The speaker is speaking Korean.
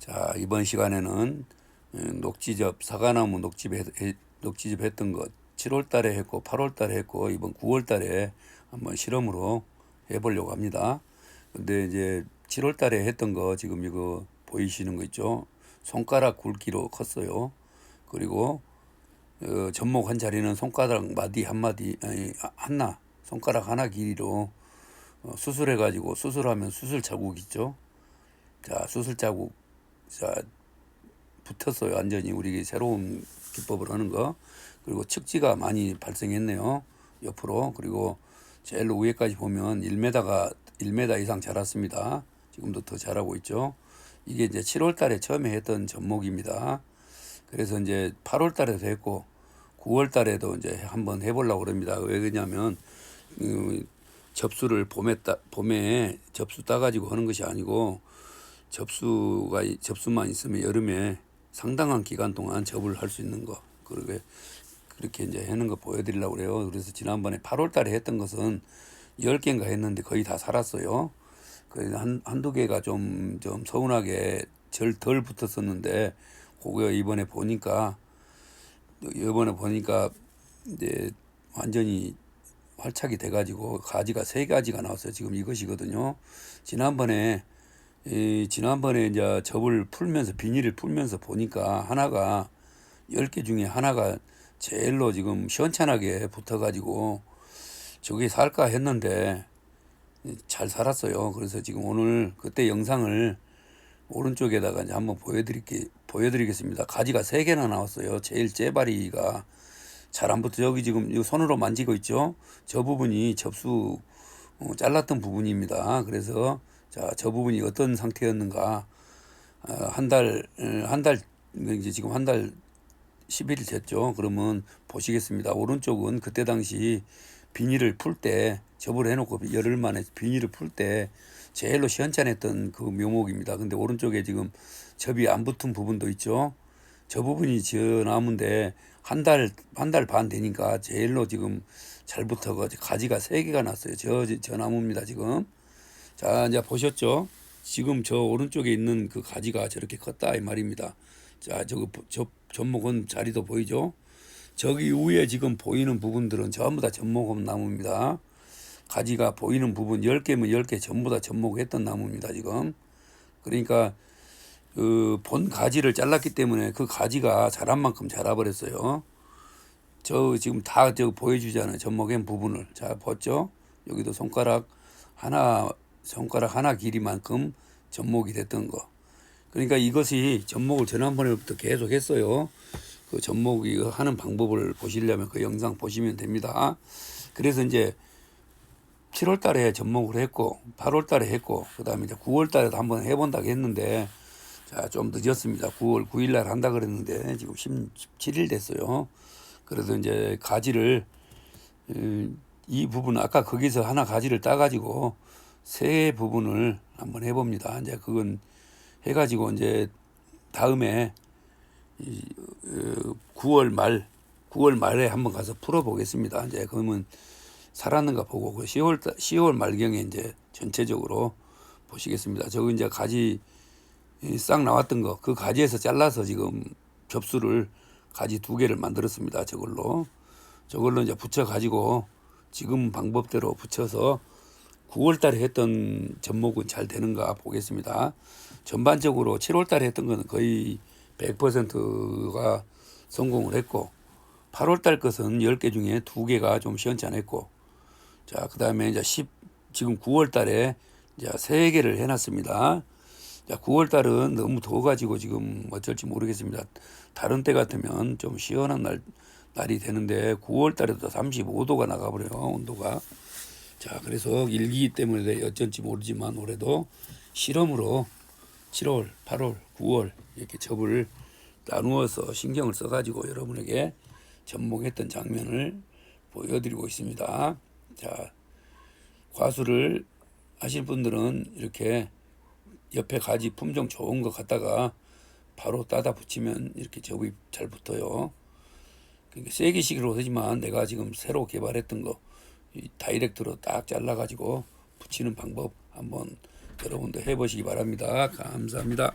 자 이번 시간에는 어, 녹지접 사과나무 녹집 녹지접 했던 것 7월 달에 했고 8월 달에 했고 이번 9월 달에 한번 실험으로 해보려고 합니다. 근데 이제 7월 달에 했던 거 지금 이거 보이시는 거 있죠? 손가락 굵기로 컸어요. 그리고 어, 접목 한 자리는 손가락 마디 한 마디 아니 아, 하나 손가락 하나 길이로 어, 수술해 가지고 수술하면 수술 자국 있죠. 자 수술 자국 자 붙었어요. 완전히 우리 새로운 기법을 하는 거. 그리고 측지가 많이 발생했네요. 옆으로. 그리고 제일 위에까지 보면 1m가 1m 이상 자랐습니다. 지금도 더 자라고 있죠. 이게 이제 7월 달에 처음에 했던 접목입니다. 그래서 이제 8월 달에도 했고 9월 달에도 이제 한번 해보려고 그럽니다. 왜 그러냐면 음, 접수를 봄에 따, 봄에 접수 따가지고 하는 것이 아니고 접수가 접수만 있으면 여름에 상당한 기간 동안 접을 할 수 있는 거 그렇게 그렇게 이제 하는 거 보여드리려고 그래요. 그래서 지난번에 8월달에 했던 것은 10개인가 했는데 거의 다 살았어요. 그 한 한두 개가 좀 좀 서운하게 절 덜 붙었었는데 그거 이번에 보니까 이번에 보니까 이제 완전히 활착이 돼가지고 가지가 세 가지가 나왔어요. 지금 이것이거든요. 지난번에 이 지난번에 이제 접을 풀면서 비닐을 풀면서 보니까 하나가 열개 중에 하나가 제일로 지금 시원찮하게 붙어가지고 저게 살까 했는데 잘 살았어요. 그래서 지금 오늘 그때 영상을 오른쪽에다가 이제 한번 보여드릴게 보여드리겠습니다. 가지가 세 개나 나왔어요. 제일 째바리가 잘 안 붙어 여기 지금 이 손으로 만지고 있죠. 저 부분이 접수 어, 잘랐던 부분입니다. 그래서 자, 저 부분이 어떤 상태였는가 어, 한 달 한 달 이제 지금 한 달 10일 됐죠. 그러면 보시겠습니다. 오른쪽은 그때 당시 비닐을 풀 때 접을 해놓고 열흘 만에 비닐을 풀 때 제일로 시원찮았던 그 묘목입니다. 근데 오른쪽에 지금 접이 안 붙은 부분도 있죠. 저 부분이 저 나무인데 한 달 한 달 반 되니까 제일로 지금 잘 붙어가지고 가지가 세 개가 났어요. 저 저 나무입니다 지금. 자 이제 보셨죠? 지금 저 오른쪽에 있는 그 가지가 저렇게 컸다 이 말입니다. 자 저거 보- 저 접목은 자리도 보이죠? 저기 위에 지금 보이는 부분들은 전부 다 접목한 나무입니다. 가지가 보이는 부분 10개면 10개 전부 다 접목했던 나무입니다, 지금. 그러니까 그 본 가지를 잘랐기 때문에 그 가지가 자란 만큼 자라버렸어요. 저 지금 다 저 보여주잖아요. 접목한 부분을. 자, 봤죠? 여기도 손가락 하나, 손가락 하나 길이만큼 접목이 됐던 거. 그러니까 이것이 접목을 지난번에부터 계속 했어요. 그 접목 이 하는 방법을 보시려면 그 영상 보시면 됩니다. 그래서 이제 7월 달에 접목을 했고 8월 달에 했고 그다음에 이제 9월 달에도 한번 해 본다고 했는데 자 좀 늦었습니다. 9월 9일 날 한다 그랬는데 지금 17일 됐어요. 그래서 이제 가지를 음, 이 부분 아까 거기서 하나 가지를 따 가지고 세 부분을 한번 해봅니다. 이제 그건 해가지고 이제 다음에 이, 어, 9월 말 9월 말에 한번 가서 풀어보겠습니다. 이제 그러면 살았는가 보고 그 10월 10월 말경에 이제 전체적으로 보시겠습니다. 저거 이제 가지 이싹 나왔던 거 그 가지에서 잘라서 지금 접수를 가지 두 개를 만들었습니다. 저걸로 저걸로 이제 붙여 가지고 지금 방법대로 붙여서 9월 달에 했던 접목은 잘 되는가 보겠습니다. 전반적으로 7월 달에 했던 거는 거의 100%가 성공을 했고 8월 달 것은 10개 중에 2개가 좀 시원찮았고 자, 그다음에 이제 10 지금 9월 달에 이제 3개를 해 놨습니다. 자, 9월 달은 너무 더워 가지고 지금 어쩔지 모르겠습니다. 다른 때 같으면 좀 시원한 날 날이 되는데 9월 달에도 35도가 나가 버려요. 온도가. 자, 그래서 일기 때문에 어쩔지 모르지만 올해도 실험으로 7월, 8월, 9월 이렇게 접을 나누어서 신경을 써가지고 여러분에게 접목했던 장면을 보여드리고 있습니다. 자, 과수를 하실 분들은 이렇게 옆에 가지 품종 좋은 거 갖다가 바로 따다 붙이면 이렇게 접이 잘 붙어요. 그러니까 세기식으로 하지만 내가 지금 새로 개발했던 거이 다이렉트로 딱 잘라가지고 붙이는 방법 한번 여러분도 해보시기 바랍니다. 감사합니다.